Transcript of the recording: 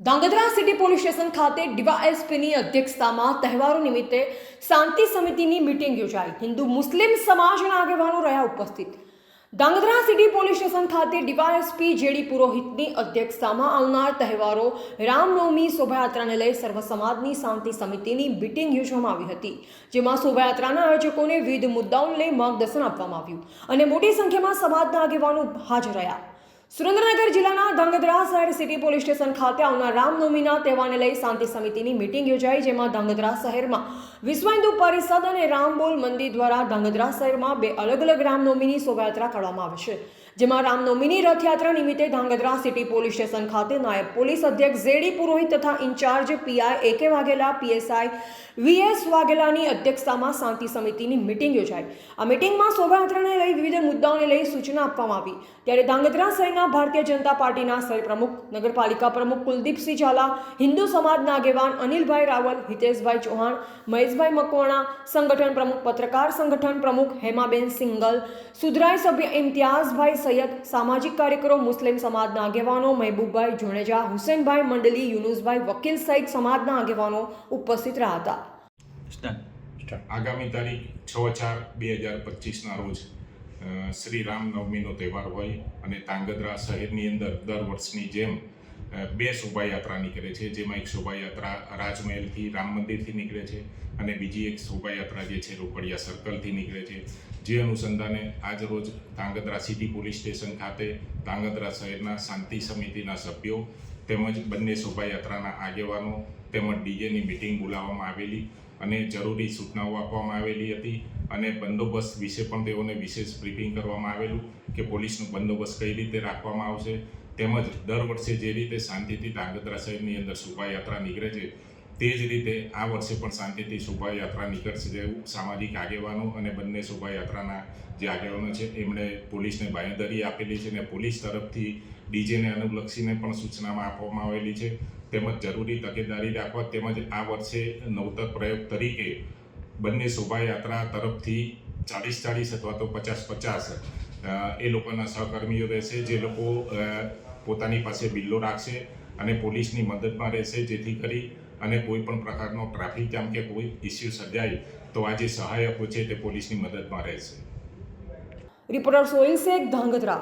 Dhrangadhra city police station ખાતે ડીવાયએસપીની અધ્યક્ષતામાં તહેવારો નિમિત્તે શાંતિ સમિતિની મિટિંગ યોજાઈ. હિન્દુ મુસ્લિમ સમાજના આગેવાનો રહ્યા ઉપસ્થિત. ધાંગધ્રા સિટી પોલીસ સ્ટેશન ખાતે ડીવાયએસપી જેડી પુરોહિતની અધ્યક્ષતામાં આવનાર તહેવારો રામનવમી શોભાયાત્રાને લઈ સર્વ સમાજની શાંતિ સમિતિની મિટિંગ યોજવામાં આવી હતી, જેમાં શોભાયાત્રાના આયોજકોને વિવિધ મુદ્દાઓને લઈ માર્ગદર્શન આપવામાં આવ્યું અને મોટી સંખ્યામાં સમાજના આગેવાનો હાજર રહ્યા. સુરેન્દ્રનગર જિલ્લાના ધાંગધ્રા શહેર સિટી પોલીસ સ્ટેશન ખાતે આવનાર રામનવમીના તહેવારને લઈ શાંતિ સમિતિની મિટિંગ યોજાઈ, જેમાં ધાંગધ્રા શહેરમાં વિશ્વ હિન્દુ પરિષદ અને રામબોલ મંદિર દ્વારા ધાંગધ્રા શહેરમાં બે અલગ અલગ રામનવમીની શોભાયાત્રા કરવામાં આવશે જેમાં રામનવમીની રથયાત્રા નિમિત્તે ધાંગધ્રા સિટી પોલીસ સ્ટેશન ખાતે નાયબ પોલીસ અધ્યક્ષ ઝેડી પુરોહિત તથા ઇન્ચાર્જ પીઆઈ એ કે વાઘેલા પીએસઆઈ વીએસ વાઘેલાની અધ્યક્ષતામાં શાંતિ સમિતિની મિટિંગ યોજાઈ. આ મિટિંગમાં શોભાયાત્રાને લઈ વિવિધ મુદ્દાઓને લઈ સૂચના આપવામાં આવી. ત્યારે ધાંગધ્રા શહેરના ભારતીય જનતા પાર્ટીના પ્રમુખ નગરપાલિકા પ્રમુખ કુલદીપસિંહ ઝાલા હિન્દુ સમાજના આગેવાન અનિલભાઈ રાવલ હિતેશભાઈ ચૌહાણ મહેશભાઈ મકવાણા સંગઠન પ્રમુખ પત્રકાર સંગઠન પ્રમુખ હેમાબેન સિંગલ સુધરાઈ સભ્ય ઇમ્તિયાઝભાઈ સૈયદ સામાજિક કાર્યકરો મુસ્લિમ સમાજના આગેવાનો મહેબૂબભાઈ જુણેજા હુસેનભાઈ મંડલી યુનુસભાઈ વકીલ સહિત સમાજના આગેવાનો ઉપસ્થિત રહ્યા હતા. આગામી તારીખ છ ચાર બે હજાર પચીસના રોજ શ્રી રામનવમીનો તહેવાર હોય અને તાંગધ્રા શહેરની અંદર દર વર્ષની જેમ બે શોભાયાત્રા નીકળે છે. જેમાં એક શોભાયાત્રા રાજમહેલથી, રામ મંદિરથી નીકળે છે અને બીજી એક શોભાયાત્રા જે છે, રોકડિયા સર્કલથી નીકળે છે. જે અનુસંધાને આજ રોજ તાંગધ્રા સિટી પોલીસ સ્ટેશન ખાતે તાંગધ્રા શહેરના શાંતિ સમિતિના સભ્યો તેમજ બંને શોભાયાત્રાના આગેવાનો તેમજ ડીજેની મિટિંગ બોલાવવામાં આવેલી અને જરૂરી સૂચનાઓ આપવામાં આવેલી હતી અને બંદોબસ્ત વિશે પણ તેઓને વિશેષ બ્રીફિંગ કરવામાં આવેલું કે પોલીસનો બંદોબસ્ત કઈ રીતે રાખવામાં આવશે. તેમજ દર વર્ષે જે રીતે શાંતિથી ધાંગધ્રા શહેરની અંદર શોભાયાત્રા નીકળે છે તે જ રીતે આ વર્ષે પણ શાંતિથી શોભાયાત્રા નીકળશે તેવું સામાજિક આગેવાનો અને બંને શોભાયાત્રાના જે આગેવાનો છે, એમણે પોલીસને બાંયધરી આપેલી છે અને પોલીસ તરફથી ડીજેને અનુલક્ષીને પણ સૂચનામાં આપવામાં આવેલી છે. તેમજ જરૂરી તકેદારી રાખવા તેમજ આ વર્ષે નવતર પ્રયોગ તરીકે બંને શોભાયાત્રા તરફથી ચાલીસ ચાલીસ અથવા તો પચાસ પચાસ એ લોકોના સહકર્મીઓ રહેશે, જે લોકો પોતાની પાસે બિલ્લો રાખશે અને પોલીસની મદદમાં રહેશે, જેથી કરી અને કોઈ પણ પ્રકારનો ટ્રાફિક જામ કે કોઈ ઇસ્યુ સર્જાય, તો આ જે સહાયકો છે તે પોલીસની મદદમાં રહેશે. રિપોર્ટર સોહિલ શેખ, ધાંગધ્રા.